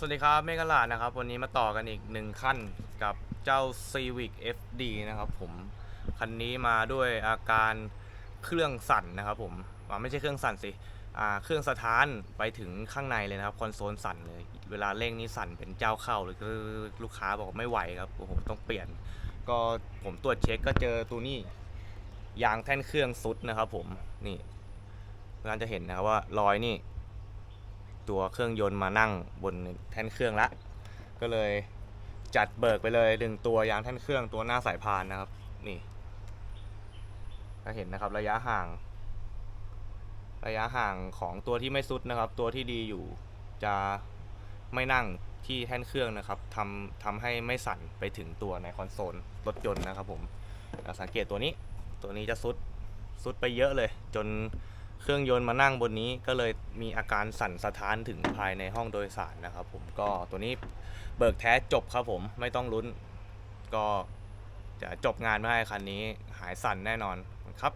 สวัสดีครับเมกะลาดนะครับ วันนี้มาต่อกันอีกหนึ่งขั้นกับเจ้า Civic FD นะครับผม คันนี้มาด้วยอาการเครื่องสั่นนะครับผมอ่าไม่ใช่เครื่องสั่นสิเครื่องสถานไปถึงข้างในเลยนะครับ คอนโซลสั่นเลย เวลาเร่งนี่สั่นเป็นเจ้าเข้าเลยลูกค้าบอกไม่ไหวครับโอ้โหต้องเปลี่ยน ก็ผมตรวจเช็คก็เจอตัวนี้ยางแท่นเครื่องซุดนะครับผมนี่เราจะเห็นนะครับว่ารอยนี่ ตัวเครื่องยนต์มานั่งบนแท่นเครื่องละ ก็เลยจัดเบิกไปเลยดึงตัวยางแท่นเครื่องตัวหน้าสายพานนะครับ นี่ก็เห็นนะครับระยะห่าง ระยะห่างของตัวที่ไม่ซุดนะครับ ตัวที่ดีอยู่จะไม่นั่งที่แท่นเครื่องนะครับทำทำให้ไม่สั่นไปถึงตัวในคอนโซลรถยนต์นะครับผมสังเกตตัวนี้ตัวนี้จะซุดซุดไปเยอะเลย จน เครื่องยนต์มานั่งบนนี้ก็เลยมีอาการสั่นสะท้านถึงภายในห้องโดยสารนะครับ ผมก็ตัวนี้เบิกแท้จบครับผมไม่ต้องลุ้น ก็จะจบงานไม่ให้คันนี้หายสั่นแน่นอนครับ